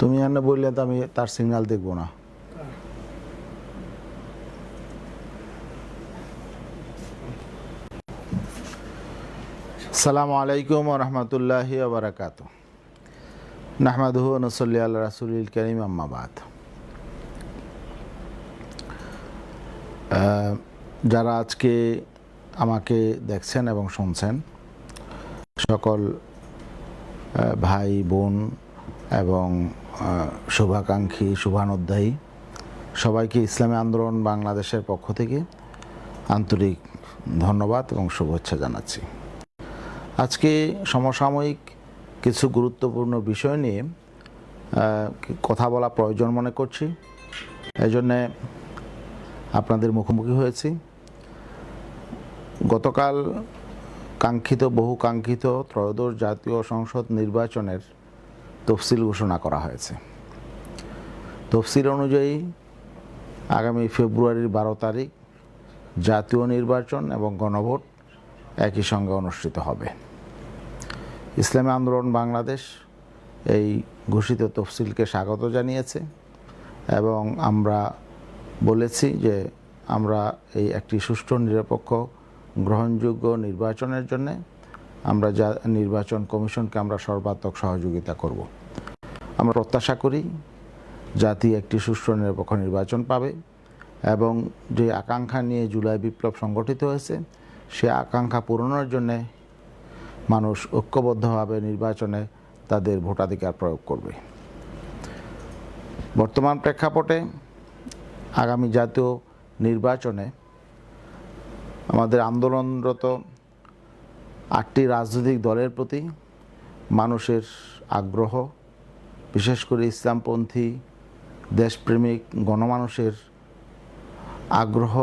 তুমি এনে বললে তো আমি তার সিগন্যাল দেখব না। সালামু আলাইকুম রহমতুল্লাহি বারাকাত নাহমাদুহু নসল্লি আল্লাহ রাসুলিল করিম আম্মাবাদ যারা আজকে আমাকে দেখছেন এবং শুনছেন, সকল ভাই, বোন এবং শুভাকাঙ্ক্ষী, শুভানুধ্যায়ী। সবাইকে ইসলামী আন্দোলন বাংলাদেশের পক্ষ থেকে আন্তরিক ধন্যবাদ এবং শুভেচ্ছা জানাচ্ছি। আজকে সমসাময়িক কিছু গুরুত্বপূর্ণ বিষয় নিয়ে কথা বলা প্রয়োজন মনে করছি। এই জন্যে আপনাদের মুখোমুখি হয়েছি। গতকাল কাঙ্ক্ষিত, বহু কাঙ্ক্ষিত ত্রয়োদশ জাতীয় সংসদ নির্বাচনের তফসিল ঘোষণা করা হয়েছে। তফসিল অনুযায়ী আগামী ফেব্রুয়ারির বারো তারিখ জাতীয় নির্বাচন এবং গণভোট একই সঙ্গে অনুষ্ঠিত হবে। ইসলামী আন্দোলন বাংলাদেশ এই ঘোষিত তফসিলকে স্বাগত জানিয়েছে এবং আমরা বলেছি যে আমরা এই একটি সুষ্ঠু, নিরপেক্ষ, গ্রহণযোগ্য নির্বাচনের জন্যে আমরা যা নির্বাচন কমিশনকে আমরা সর্বাত্মক সহযোগিতা করব। আমরা প্রত্যাশা করি জাতি একটি সুষ্ঠু নিরপেক্ষ নির্বাচন পাবে এবং যে আকাঙ্ক্ষা নিয়ে জুলাই বিপ্লব সংগঠিত হয়েছে, সে আকাঙ্ক্ষা পূরণের জন্যে মানুষ ঐক্যবদ্ধভাবে নির্বাচনে তাদের ভোটাধিকার প্রয়োগ করবে। বর্তমান প্রেক্ষাপটে আগামী জাতীয় নির্বাচনে আমাদের আন্দোলনরত আটটি রাজনৈতিক দলের প্রতি মানুষের আগ্রহ বিশেষ করে ইসলামপন্থী, দেশপ্রেমিক, গণমানুষের আগ্রহ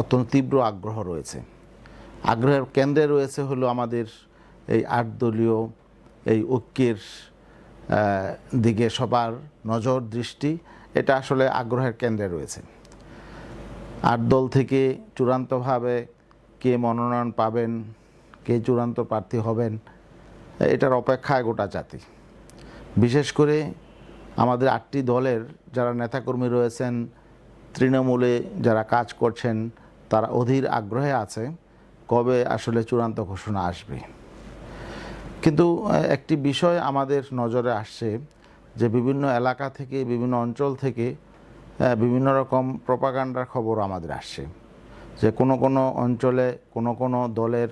অত্যন্ত তীব্র আগ্রহ রয়েছে। আগ্রহের কেন্দ্রে রয়েছে হলো আমাদের এই আট দলীয়, এই ঐক্যের দিকে সবার নজর, দৃষ্টি, এটা আসলে আগ্রহের কেন্দ্রে রয়েছে। আট দল থেকে চূড়ান্তভাবে কে মনোনয়ন পাবেন, কে চূড়ান্ত প্রার্থী হবেন এটার অপেক্ষায় গোটা জাতি। বিশেষ করে আমাদের আটটি দলের যারা নেতাকর্মী রয়েছেন, তৃণমূলে যারা কাজ করছেন, তারা অধীর আগ্রহে আছে কবে আসলে চূড়ান্ত ঘোষণা আসবে। কিন্তু একটি বিষয় আমাদের নজরে আসছে যে বিভিন্ন এলাকা থেকে, বিভিন্ন অঞ্চল থেকে বিভিন্ন রকম প্রপাগান্ডার খবর আমাদের আসছে। যে কোনো কোনো অঞ্চলে কোনো কোনো দলের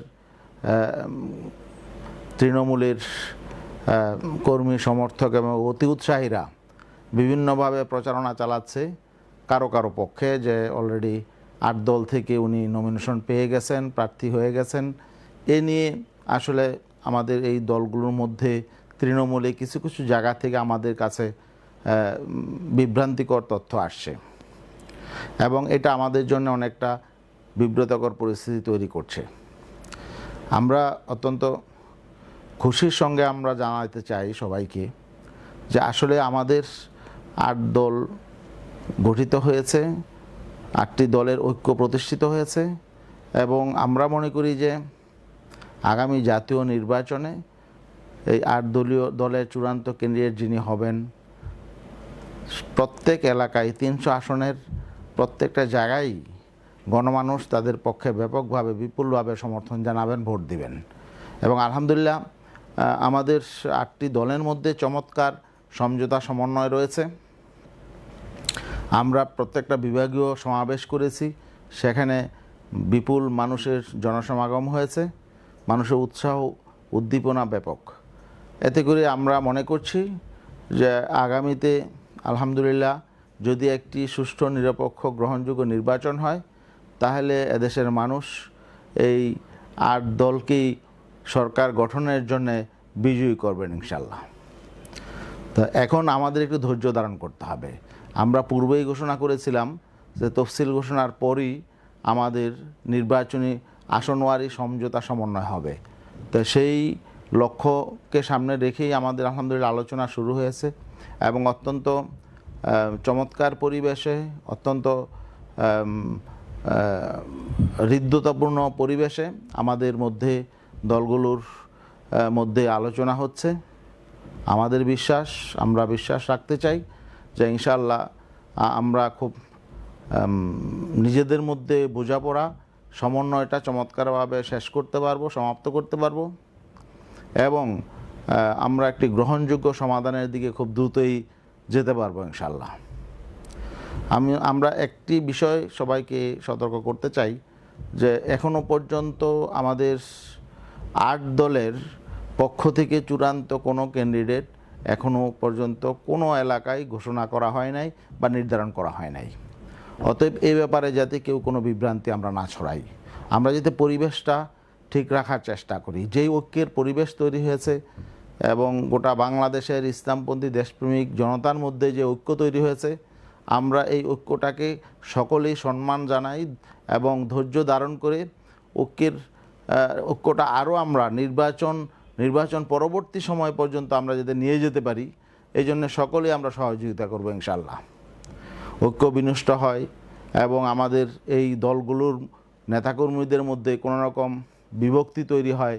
তৃণমূলের কর্মী, সমর্থক এবং অতি উৎসাহীরা বিভিন্নভাবে প্রচারণা চালাচ্ছে কারও কারও পক্ষে যে অলরেডি আট দল থেকে উনি নমিনেশন পেয়ে গেছেন, প্রার্থী হয়ে গেছেন। এ নিয়ে আসলে আমাদের এই দলগুলোর মধ্যে তৃণমূলে কিছু কিছু জায়গা থেকে আমাদের কাছে বিভ্রান্তিকর তথ্য আসছে। এবং এটা আমাদের জন্য অনেকটা বিব্রতকর পরিস্থিতি তৈরি করছে। আমরা অত্যন্ত খুশির সঙ্গে আমরা জানাতে চাই সবাইকে যে আসলে আমাদের আট দল গঠিত হয়েছে, আটটি দলের ঐক্য প্রতিষ্ঠিত হয়েছে এবং আমরা মনে করি যে আগামী জাতীয় নির্বাচনে এই আট দলীয় দলের চূড়ান্ত কেন্দ্রের যিনি হবেন, প্রত্যেক এলাকায় তিনশো আসনের প্রত্যেকটা জায়গায় গণমানুষ তাদের পক্ষে ব্যাপকভাবে, বিপুলভাবে সমর্থন জানাবেন, ভোট দিবেন। এবং আলহামদুলিল্লাহ আমাদের আটটি দলের মধ্যে চমৎকার সমঝোতা সমন্বয় রয়েছে। আমরা প্রত্যেকটা বিভাগীয় সমাবেশ করেছি। সেখানে বিপুল মানুষের জনসমাগম হয়েছে। মানুষের উৎসাহ, উদ্দীপনা ব্যাপক। এতে করে আমরা মনে করছি যে আগামীতে, আলহামদুলিল্লাহ, যদি একটি সুষ্ঠু, নিরপেক্ষ, গ্রহণযোগ্য নির্বাচন হয়, তাহলে এদেশের মানুষ এই আট দলকেই সরকার গঠনের জন্য বিজয়ী করবেন ইনশাল্লাহ তো এখন আমাদের একটু ধৈর্য ধারণ করতে হবে। আমরা পূর্বেই ঘোষণা করেছিলাম যে তফসিল ঘোষণার পরই আমাদের নির্বাচনী আসনওয়ারি সমঝোতা সমন্বয় হবে। তো সেই লক্ষ্যকে সামনে রেখেই আমাদের আলহামদুলিল্লাহ আলোচনা শুরু হয়েছে এবং অত্যন্ত চমৎকার পরিবেশে, অত্যন্ত হৃদ্যতাপূর্ণ পরিবেশে আমাদের মধ্যে দলগুলোর মধ্যে আলোচনা হচ্ছে। আমাদের বিশ্বাস, আমরা বিশ্বাস রাখতে চাই যে ইনশাল্লাহ আমরা খুব নিজেদের মধ্যে বোঝাপড়া, সমন্বয়টা চমৎকারভাবে শেষ করতে পারব, সমাপ্ত করতে পারব এবং আমরা একটি গ্রহণযোগ্য সমাধানের দিকে খুব দ্রুতই যেতে পারব ইনশাল্লাহ আমি, আমরা একটি বিষয় সবাইকে সতর্ক করতে চাই যে এখনও পর্যন্ত আমাদের আট দলের পক্ষ থেকে চূড়ান্ত কোনো ক্যান্ডিডেট এখনও পর্যন্ত কোনো এলাকায় ঘোষণা করা হয় নাই বা নির্ধারণ করা হয় নাই। অতএব এই ব্যাপারে যাতে কেউ কোনো বিভ্রান্তি আমরা না ছড়াই। আমরা যাতে পরিবেশটা ঠিক রাখার চেষ্টা করি। যেই ঐক্যের পরিবেশ তৈরি হয়েছে এবং গোটা বাংলাদেশের ইসলামপন্থী দেশপ্রেমিক জনতার মধ্যে যে ঐক্য তৈরি হয়েছে, আমরা এই ঐক্যটাকে সকলেই সম্মান জানাই এবং ধৈর্য ধারণ করে ঐক্যের ঐক্যটা আরও আমরা নির্বাচন নির্বাচন পরবর্তী সময় পর্যন্ত আমরা যাতে নিয়ে যেতে পারি, এই জন্য সকলেই আমরা সহযোগিতা করব ইনশাল্লাহ ঐক্য বিনষ্ট হয় এবং আমাদের এই দলগুলোর নেতাকর্মীদের মধ্যে কোনো রকম বিভক্তি তৈরি হয়,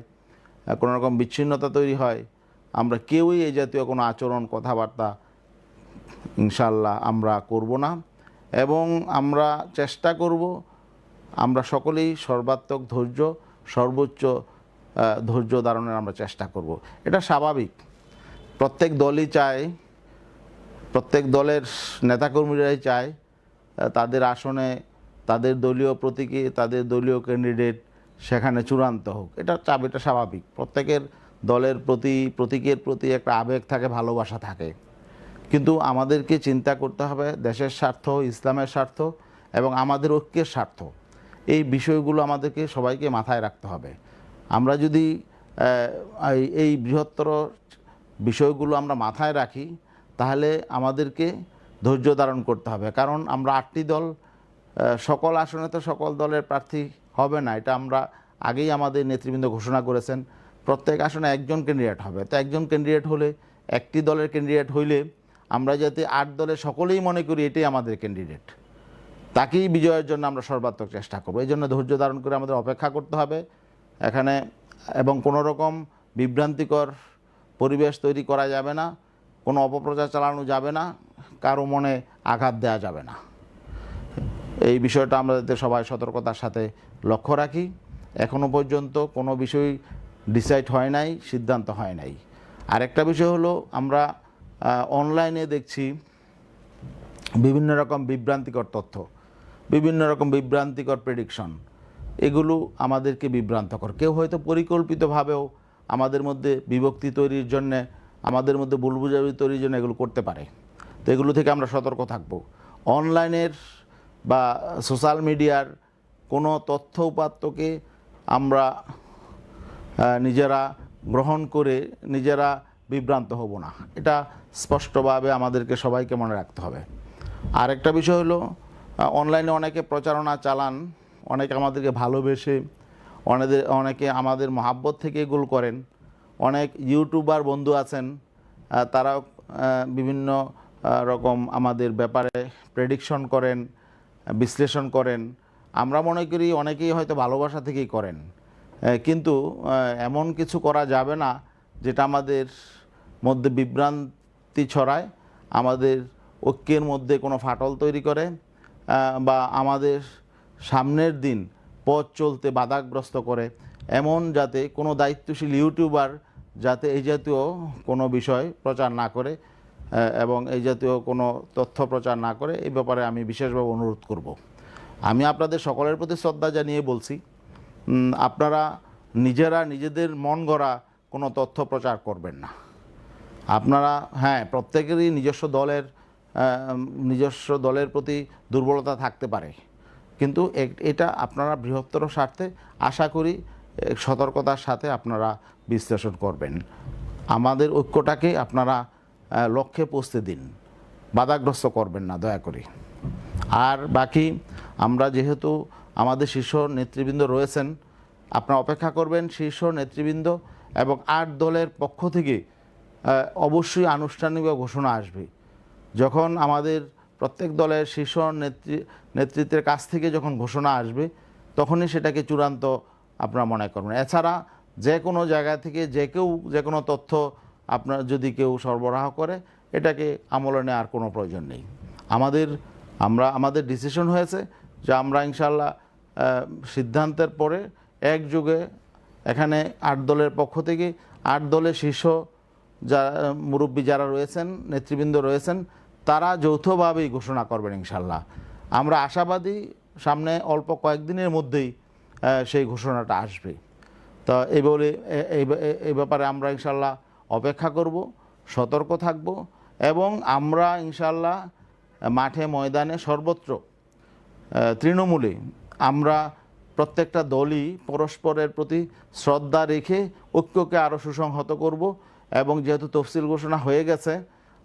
কোনো রকম বিচ্ছিন্নতা তৈরি হয়, আমরা কেউই এই জাতীয় কোনো আচরণ, কথাবার্তা ইনশাল্লাহ আমরা করব না এবং আমরা চেষ্টা করব, আমরা সকলেই সর্বাত্মক ধৈর্য সর্বোচ্চ ধৈর্য ধারণের আমরা চেষ্টা করব। এটা স্বাভাবিক। প্রত্যেক দলই চায়, প্রত্যেক দলের নেতাকর্মীরাই চায় তাদের আসনে, তাদের দলীয় প্রতীকে, তাদের দলীয় ক্যান্ডিডেট সেখানে চূড়ান্ত হোক। এটা চাপ এটা স্বাভাবিক। প্রত্যেকের দলের প্রতি, প্রতীকের প্রতি একটা আবেগ থাকে, ভালোবাসা থাকে। কিন্তু আমাদেরকে চিন্তা করতে হবে দেশের স্বার্থ, ইসলামের স্বার্থ এবং আমাদের ঐক্যের স্বার্থ। এই বিষয়গুলো আমাদেরকে সবাইকে মাথায় রাখতে হবে। আমরা যদি এই- বৃহত্তর বিষয়গুলো আমরা মাথায় রাখি, তাহলে আমাদেরকে ধৈর্য ধারণ করতে হবে। কারণ আমরা আটটি দল সকল আসনে তো সকল দলের প্রার্থী হবে না। এটা আমরা আগেই আমাদের নেতৃবৃন্দ ঘোষণা করেছেন। প্রত্যেক আসনে একজন ক্যান্ডিডেট হবে। তো একজন ক্যান্ডিডেট হলে, একটি দলের ক্যান্ডিডেট হইলে আমরা যাতে আট দলের সকলেই মনে করি এটাই আমাদের ক্যান্ডিডেট তাকেই বিজয়ের জন্য আমরা সর্বাত্মক চেষ্টা করব। এই জন্য ধৈর্য ধারণ করে আমাদের অপেক্ষা করতে হবে। এখানে এবং কোনো রকম বিভ্রান্তিকর পরিবেশ তৈরি করা যাবে না, কোনো অপপ্রচার চালানো যাবে না, কারও মনে আঘাত দেওয়া যাবে না। এই বিষয়টা যাতে সবাই সতর্কতার সাথে লক্ষ্য রাখি। এখনও পর্যন্ত কোনো বিষয় ডিসাইড হয় নাই, সিদ্ধান্ত হয় নাই। আরেকটা বিষয় হলো, আমরা অনলাইনে দেখছি বিভিন্ন রকম বিভ্রান্তিকর তথ্য। বিভিন্ন রকম বিভ্রান্তিকর প্রেডিকশন এগুলো আমাদেরকে বিভ্রান্তকর কেউ হয়তো পরিকল্পিতভাবেও আমাদের মধ্যে বিভক্তি তৈরির জন্য, আমাদের মধ্যে ভুল বুঝাবুঝি তৈরির জন্য এগুলো করতে পারে। তো এগুলো থেকে আমরা সতর্ক থাকব। অনলাইনের বা সোশ্যাল মিডিয়ার কোনো তথ্য উপাত্তকে আমরা নিজেরা গ্রহণ করে নিজেরা বিভ্রান্ত হব না। এটা স্পষ্টভাবে আমাদেরকে সবাইকে মনে রাখতে হবে। আরেকটা বিষয় হলো অনলাইনে অনেকে প্রচারণা চালান, অনেকে আমাদেরকে ভালোবেসে, অনেদের, অনেকে আমাদের মহাব্বত থেকে গোল করেন। অনেক ইউটিউবার বন্ধু আছেন তারাও বিভিন্ন রকম আমাদের ব্যাপারে প্রেডিকশন করেন, বিশ্লেষণ করেন। আমরা মনে করি অনেকেই হয়তো ভালোবাসা থেকেই করেন। কিন্তু এমন কিছু করা যাবে না যেটা আমাদের মধ্যে বিভ্রান্তি ছড়ায়, আমাদের ঐক্যের মধ্যে কোনো ফাটল তৈরি করে। বা আমাদের সামনের দিন পথ চলতে বাধাগ্রস্ত করে। এমন যাতে কোনো দায়িত্বশীল ইউটিউবার যাতে এই জাতীয় কোনো বিষয় প্রচার না করে এবং এই জাতীয় কোনো তথ্য প্রচার না করে, এই ব্যাপারে আমি বিশেষভাবে অনুরোধ করব। আমি আপনাদের সকলের প্রতি শ্রদ্ধা জানিয়ে বলছি আপনারা নিজেরা নিজেদের মন গড়া কোনো তথ্য প্রচার করবেন না। আপনারা হ্যাঁ প্রত্যেকেরই নিজস্ব দলের নিজস্ব দলের প্রতি দুর্বলতা থাকতে পারে। কিন্তু এটা আপনারা বৃহত্তর স্বার্থে আশা করি সতর্কতার সাথে আপনারা বিশ্লেষণ করবেন। আমাদের ঐক্যটাকে আপনারা লক্ষ্যে পৌঁছতে দিন। বাধাগ্রস্ত করবেন না, দয়া করে। আর বাকি, আমরা যেহেতু আমাদের শীর্ষ নেতৃবৃন্দ রয়েছেন, আপনারা অপেক্ষা করবেন শীর্ষ নেতৃবৃন্দ এবং আট দলের পক্ষ থেকে অবশ্যই আনুষ্ঠানিক ঘোষণা আসবে। যখন আমাদের প্রত্যেক দলের শীর্ষ নেতৃ নেতৃত্বের কাছ থেকে যখন ঘোষণা আসবে, তখনই সেটাকে চূড়ান্ত আপনারা মনে করবেন। এছাড়া যে কোনো জায়গা থেকে যে কেউ, যে কোনো তথ্য আপনার যদি কেউ সরবরাহ করে, এটাকে আমলে নেওয়ার কোনো প্রয়োজন নেই। আমাদের, আমরা, আমাদের ডিসিশন হয়েছে যে আমরা ইনশাল্লাহ সিদ্ধান্তের পরে একযোগে এখানে আট দলের পক্ষ থেকে আট দলের শীর্ষ যা মুরব্বী যারা রয়েছেন, নেতৃবৃন্দ রয়েছেন তারা যৌথভাবেই ঘোষণা করবেন ইনশাল্লাহ। আমরা আশাবাদী, সামনে অল্প কয়েকদিনের মধ্যেই সেই ঘোষণাটা আসবে। তো এই বলে এই ব্যাপারে আমরা ইনশাল্লাহ অপেক্ষা করব, সতর্ক থাকব এবং আমরা ইনশাল্লাহ মাঠে ময়দানে সর্বত্র তৃণমূলে আমরা প্রত্যেকটা দলই পরস্পরের প্রতি শ্রদ্ধা রেখে ঐক্যকে আরও সুসংহত করব এবং যেহেতু তফসিল ঘোষণা হয়ে গেছে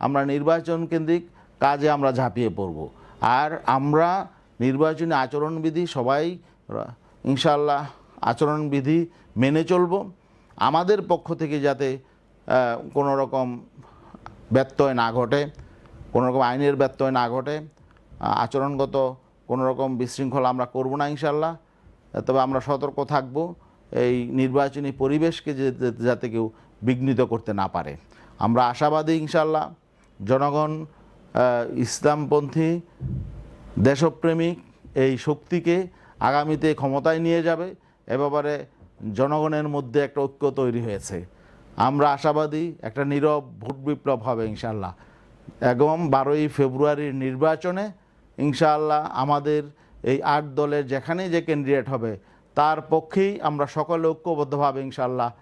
আমরা নির্বাচন কেন্দ্রিক কাজে আমরা ঝাঁপিয়ে পড়ব। আর আমরা নির্বাচনী আচরণবিধি সবাই ইনশাল্লাহ আচরণবিধি মেনে চলব। আমাদের পক্ষ থেকে যাতে কোনো রকম ব্যত্যয় না ঘটে কোনো রকম আইনের ব্যত্যয় না ঘটে আচরণগত কোনো রকম বিশৃঙ্খলা আমরা করব না ইনশাল্লাহ তবে আমরা সতর্ক থাকব এই নির্বাচনী পরিবেশকে যাতে কেউ বিঘ্নিত করতে না পারে। আমরা আশাবাদী ইনশাল্লাহ জনগণ ইসলামপন্থী, দেশপ্রেমিক এই শক্তিকে আগামীতে ক্ষমতায় নিয়ে যাবে এ ব্যাপারে জনগণের মধ্যে একটা ঐক্য তৈরি হয়েছে। আমরা আশাবাদী একটা নীরব ভোট বিপ্লব হবে ইনশাল্লাহ এবং বারোই ফেব্রুয়ারির নির্বাচনে, ইনশাআল্লাহ, আমাদের এই আট দলের যেখানেই যে ক্যান্ডিডেট হবে, তার পক্ষেই আমরা সকলে ঐক্যবদ্ধভাবে, ইনশাআল্লাহ,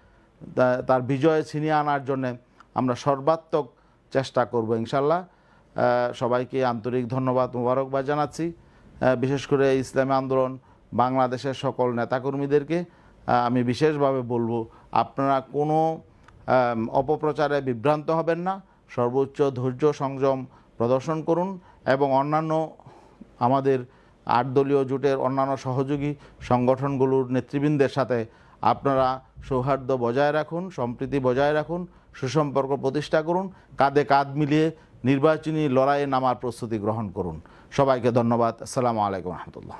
তা- তার বিজয় ছিনিয়ে আনার জন্যে আমরা সর্বাত্মক চেষ্টা করব ইনশাল্লাহ। সবাইকে আন্তরিক ধন্যবাদ, মোবারকবাদ জানাচ্ছি। বিশেষ করে ইসলামী আন্দোলন বাংলাদেশের সকল নেতাকর্মীদেরকে আমি বিশেষভাবে বলব, আপনারা কোনো অপপ্রচারে বিভ্রান্ত হবেন না। সর্বোচ্চ ধৈর্য সংযম প্রদর্শন করুন এবং অন্যান্য আমাদের আট দলীয় জোটের অন্যান্য সহযোগী সংগঠনগুলোর নেতৃবৃন্দের সাথে আপনারা সৌহার্দ্য বজায় রাখুন, সম্প্রীতি বজায় রাখুন। সুসম্পর্ক প্রতিষ্ঠা করুন, কাঁধে কাঁধ মিলিয়ে নির্বাচনী লড়াইয়ে নামার প্রস্তুতি গ্রহণ করুন। সবাইকে ধন্যবাদ। আসসালামু আলাইকুম রহমতুল্লাহ।